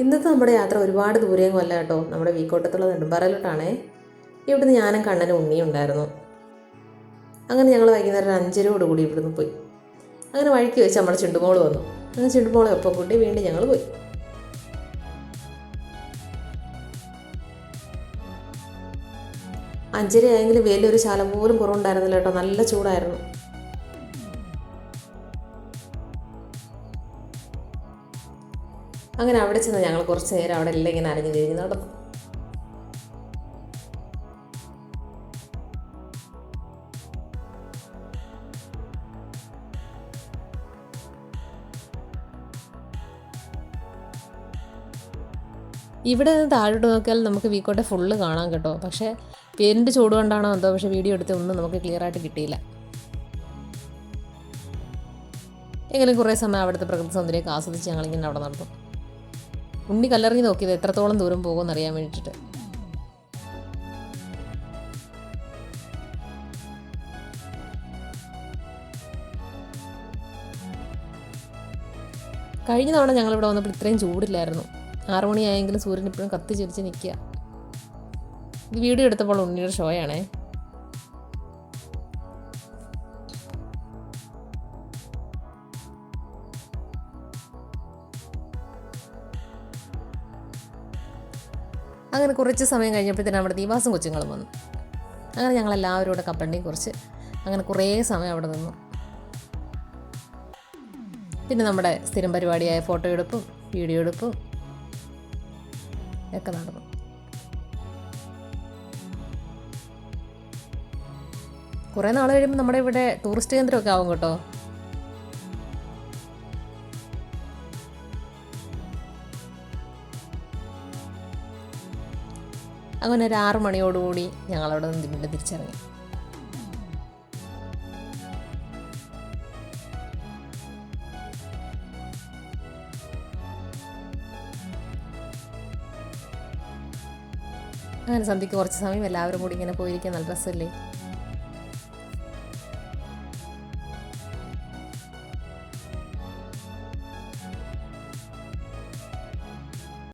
ഇന്നത്തെ നമ്മുടെ യാത്ര ഒരുപാട് ദൂരെയും അല്ല കേട്ടോ. നമ്മുടെ വീക്കോട്ടത്തുള്ള നെടുമ്പാറയിലോട്ടാണേ. ഇവിടുന്ന് ഞാനും കണ്ണനും ഉണ്ണിയും ഉണ്ടായിരുന്നു. അങ്ങനെ ഞങ്ങൾ വൈകുന്നേരം ഒരു അഞ്ചരയോട് കൂടി ഇവിടുന്ന് പോയി. അങ്ങനെ വഴിക്ക് വെച്ച് നമ്മുടെ ചുണ്ടുമോൾ വന്നു. അങ്ങനെ ചുണ്ടുമോളെ ഒപ്പം കൂട്ടി വീണ്ടും ഞങ്ങൾ പോയി. അഞ്ചരയായെങ്കിലും വലിയൊരു ശാലം പോലും കുറവുണ്ടായിരുന്നില്ല കേട്ടോ. നല്ല ചൂടായിരുന്നു. അങ്ങനെ അവിടെ ചെന്ന് ഞങ്ങൾ കുറച്ച് നേരം അവിടെ എല്ലാം ഇങ്ങനെ അരഞ്ഞു തിരിഞ്ഞ് നടന്നു. ഇവിടെ നിന്ന് താഴോട്ട് നോക്കിയാൽ നമുക്ക് വീക്കോട്ടെ ഫുള്ള് കാണാം കേട്ടോ. പക്ഷേ പേരിന്റെ ചൂട് കൊണ്ടാണോ എന്തോ പക്ഷേ വീഡിയോ എടുത്ത് ഒന്നും നമുക്ക് ക്ലിയർ ആയിട്ട് കിട്ടിയില്ല. എങ്ങനെ കുറേ സമയം അവിടുത്തെ പ്രകൃതി സൗന്ദര്യമൊക്കെ ആസ്വദിച്ച് ഞങ്ങളിങ്ങനെ അവിടെ നടന്നു. ഉണ്ണി കല്ലെറിഞ്ഞ് നോക്കിയത് എത്രത്തോളം ദൂരം പോകുമെന്ന് അറിയാൻ വേണ്ടിയിട്ട്. കഴിഞ്ഞ തവണ ഞങ്ങളിവിടെ വന്നപ്പോൾ ഇത്രയും ചൂടില്ലായിരുന്നു. ആറു മണിയായെങ്കിലും സൂര്യൻ ഇപ്പോഴും കത്തി ചിരിച്ച് നിൽക്കുക. ഇത് വീഡിയോ എടുത്തപ്പോൾ ഉണ്ണിയുടെ ഷോയാണേ. അങ്ങനെ കുറച്ച് സമയം കഴിഞ്ഞപ്പോഴത്തേനും അവിടെ ദീപാസും കൊച്ചുങ്ങളും വന്നു. അങ്ങനെ ഞങ്ങളെല്ലാവരും കൂടെ കപ്പണ്ടിയും കുറച്ച് അങ്ങനെ കുറേ സമയം അവിടെ നിന്നു. പിന്നെ നമ്മുടെ സ്ഥിരം പരിപാടിയായ ഫോട്ടോ എടുപ്പും വീഡിയോ എടുപ്പും ഒക്കെ നടന്നു. കുറേ നാൾ കഴിയുമ്പോൾ നമ്മുടെ ഇവിടെ ടൂറിസ്റ്റ് കേന്ദ്രമൊക്കെ ആവും കേട്ടോ. അങ്ങനെ ഒരു ആറു മണിയോടുകൂടി ഞങ്ങളവിടെ നിന്ന് വീണ്ടും തിരിച്ചിറങ്ങി. അങ്ങനെ സന്ധ്യയ്ക്ക് കുറച്ച് സമയം എല്ലാവരും കൂടി ഇങ്ങനെ പോയിരിക്കാൻ നല്ല രസമല്ലേ?